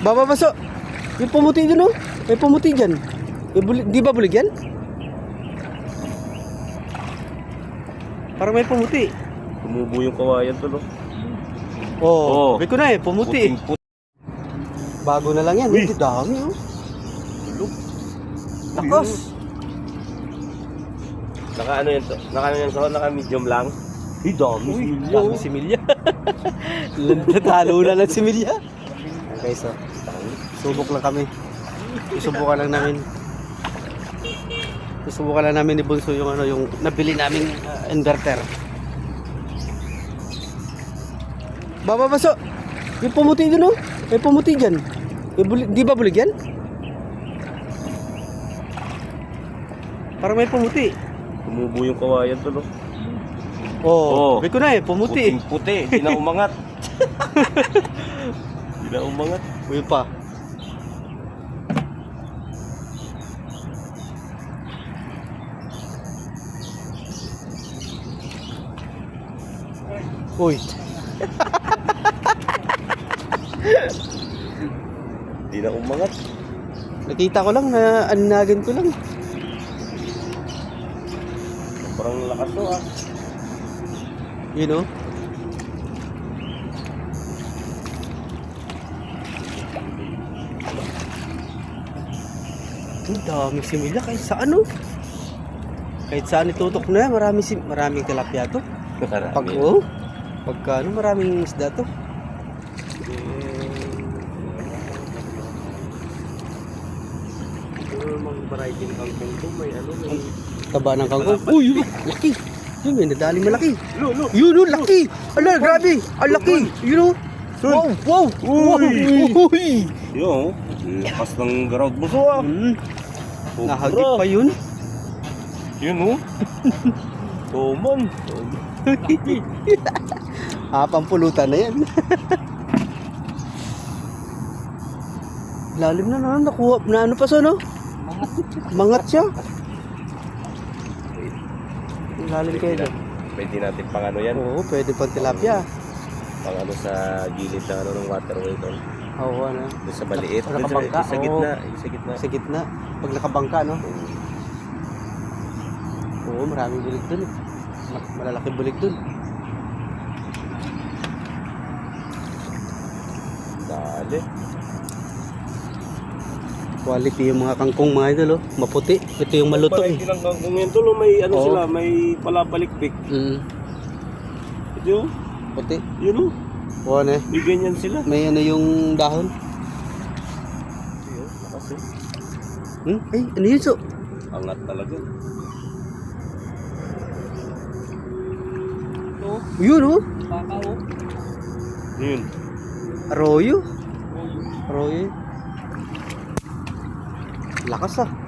Baba baso. May pumuti dyan oh. May pumuti dyan. May buli- di ba bulig yan? Parang may pumuti. Tumubo yung kawayan to, no? Oo. Oh. Sabi ko na eh, pumuti. Puting puti. Bago na lang yan. Uy. Dami oh. Tulog. Takos. Naka ano yan to? Naka ano yan to? Naka medium lang. Ay, dami Uy, sila. dami si Milya. Natalo na lang si Milya. Okay, so. Subok lang kami. Susubukan lang namin. Susubukan lang namin ni Bunso yung ano yung nabili naming uh, inverter. Baba baso. May pumuti dun oh. May pumuti dyan. May buli- di ba bulig yan? Parang may pumuti. Tumubo yung kawayan to, no? Oo. Oh, Oo. sabi ko na eh, pumuti. Puting puti. Hindi na umangat. Na umangat. Uy pa. Uy, Hindi na umangat. nakita ko lang na anagin ko lang. Parang lakas to, ah. You know? Ang dami similya kahit sa ano. Kahit saan itutok na yan, marami sim maraming tilapia to. Pag Marami. oh, pagka ano, maraming isda to. Ano namang variety ng kangkong to? May ano, may... Taba ng kangkong. Uy, yun, laki. Yun, may nadali malaki. Lo! Yun, oh, laki. Ala, grabe. Ang laki. Yun, oh. Wow, wow. Wow. Uy. Yo, lakas ng ground mo so, ah. Nahagip pa yun. Yun, oh. Toman. Ah, pampulutan na yan. Lalim na na, nakuha. Na ano pa so, no? Mangat siya. Lalim kayo dyan. Pwede natin pang ano yan. Oo, pwede pang tilapia. Pang ano sa gilid ng ano ng waterway doon. Oo, ano. Doon sa maliit. Sa Doon sa, nakabangka, sa oo. gitna. yung Sa gitna. Sa gitna. Pag nakabangka, no? Oo, maraming bulig dun. eh. Ma- Malalaki bulig dun. Dali. Quality yung mga kangkong mga idol, oh. Maputi. Ito yung malutong. Parang ilang kangkong yan to, may ano Oo. sila, may palapalikpik. Mm, Ito yun, puti. yun oh. Oo, ano eh. May ganyan sila. May ano yung dahon. Yun, lakas eh. Hmm? Ay, ano yun so? Angat talaga. Yun oh. Yun. Arroyo. Arroyo. Lakas ah.